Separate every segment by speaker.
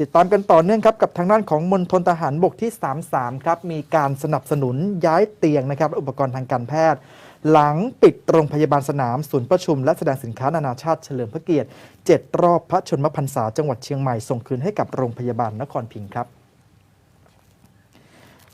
Speaker 1: ติดตามกันต่อเนื่องครับกับทางด้านของมณฑลทหารบกที่ 33 ครับ มีการสนับสนุนย้ายเตียงนะครับและอุปกรณ์ทางการแพทย์ หลังปิดโรงพยาบาลสนาม ศูนย์ประชุมและแสดงสินค้านานาชาติเฉลิมพระเกียรติ 7 รอบพระชนมพรรษาจังหวัดเชียงใหม่ส่งคืนให้กับโรงพยาบาลนครพิงค์ครับ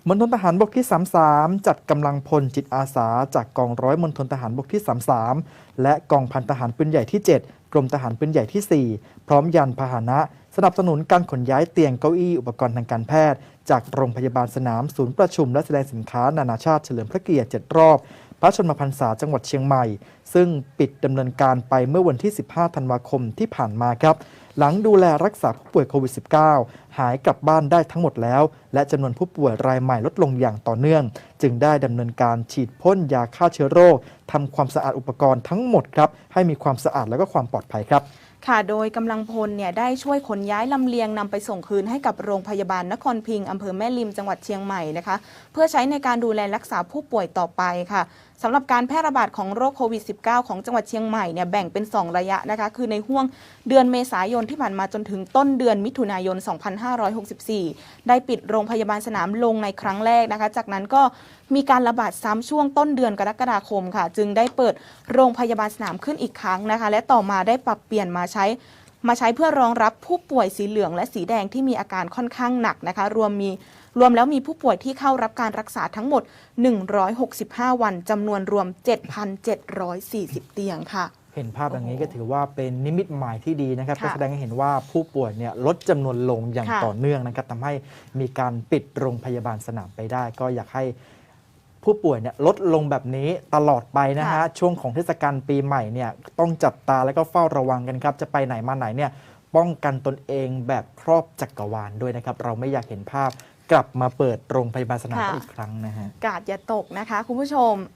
Speaker 1: มณฑลทหารบกที่ 33 จัดกำลังพลจิตอาสา จากกองร้อยมณฑลทหารบกที่ 33 และกองพันทหารปืนใหญ่ที่ 7 กรมทหารปืนใหญ่ที่ 4 พร้อมยันพาหนะ สนับสนุนการขนย้ายเตียงเก้าอี้อุปกรณ์ทางการแพทย์ จากโรงพยาบาลสนามศูนย์ประชุมและแสดงสินค้านานาชาติเฉลิมพระเกียรติ 7 รอบ พระชนมพรรษาจังหวัดเชียงใหม่ ซึ่งปิดดำเนินการไปเมื่อวันที่ 15 ธันวาคมที่ผ่านมาครับ หลังดูแลรักษาผู้ป่วยโควิด -19 หายกลับบ้านได้ทั้งหมดแล้ว และจำนวนผู้ป่วยรายใหม่ลดลงอย่างต่อเนื่อง จึงได้ดำเนินการฉีดพ่นยาฆ่าเชื้อโรคทำความสะอาดอุปกรณ์ทั้งหมดครับให้มีความสะอาดและก็ความปลอดภัยครับ
Speaker 2: ค่ะ โดยกำลังพลเนี่ยได้ช่วยขนย้ายลำเลียงนำไปส่งคืนให้กับโรงพยาบาลนครพิงค์อำเภอแม่ริมจังหวัดเชียงใหม่นะคะ เพื่อใช้ในการดูแลรักษาผู้ป่วยต่อไปค่ะ สำหรับการแพร่ระบาดของโรคโควิด -19 ของจังหวัดเชียงใหม่เนี่ยแบ่งเป็น 2 ระยะนะคะ คือในห่วงเดือนเมษายนที่ผ่านมาจนถึงต้นเดือนมิถุนายน 2564 ได้ปิดโรงพยาบาลสนามลงในครั้งแรกนะคะ จากนั้นก็มีการระบาดซ้ำช่วงต้นเดือนกรกฎาคมค่ะ จึงได้เปิดโรงพยาบาลสนามขึ้นอีกครั้งนะคะ และต่อมาได้ปรับเปลี่ยนมาใช้ มาใช้เพื่อรองรับผู้ป่วยสีเหลืองและสีแดงที่มีอาการค่อนข้างหนักนะคะ รวมมีรวมแล้วมีผู้ป่วยที่เข้ารับการรักษาทั้งหมด 165 วันจำนวนรวม 7,740 เตียงค่ะ
Speaker 1: เห็นภาพอย่างนี้ก็ถือว่าเป็นนิมิตหมายที่ดีนะครับ
Speaker 2: ค่ะ
Speaker 1: ก็แสดงให้เห็นว่าผู้ป่วยเนี่ยลดจำนวนลงอย่าง
Speaker 2: ค่ะ
Speaker 1: ต่อเนื่องนะครับทำให้มีการปิดโรงพยาบาลสนามไปได้ ก็อยากให้ ผู้ป่วยเนี่ยลดลงแบบนี้ตลอดไปนะฮะ
Speaker 2: ค่ะ
Speaker 1: ช่วงของเทศกาลปีใหม่เนี่ยต้องจับตาแล้วก็เฝ้าระวังกันครับ จะไปไหนมาไหนเนี่ยป้องกันตนเองแบบครอบจักรวาลด้วยนะครับ เราไม่อยากเห็นภาพกลับมาเปิดโรงพยาบาลสนามกันอีกครั้งนะฮะ
Speaker 2: กาดอย่าตกนะคะ คุณผู้ชม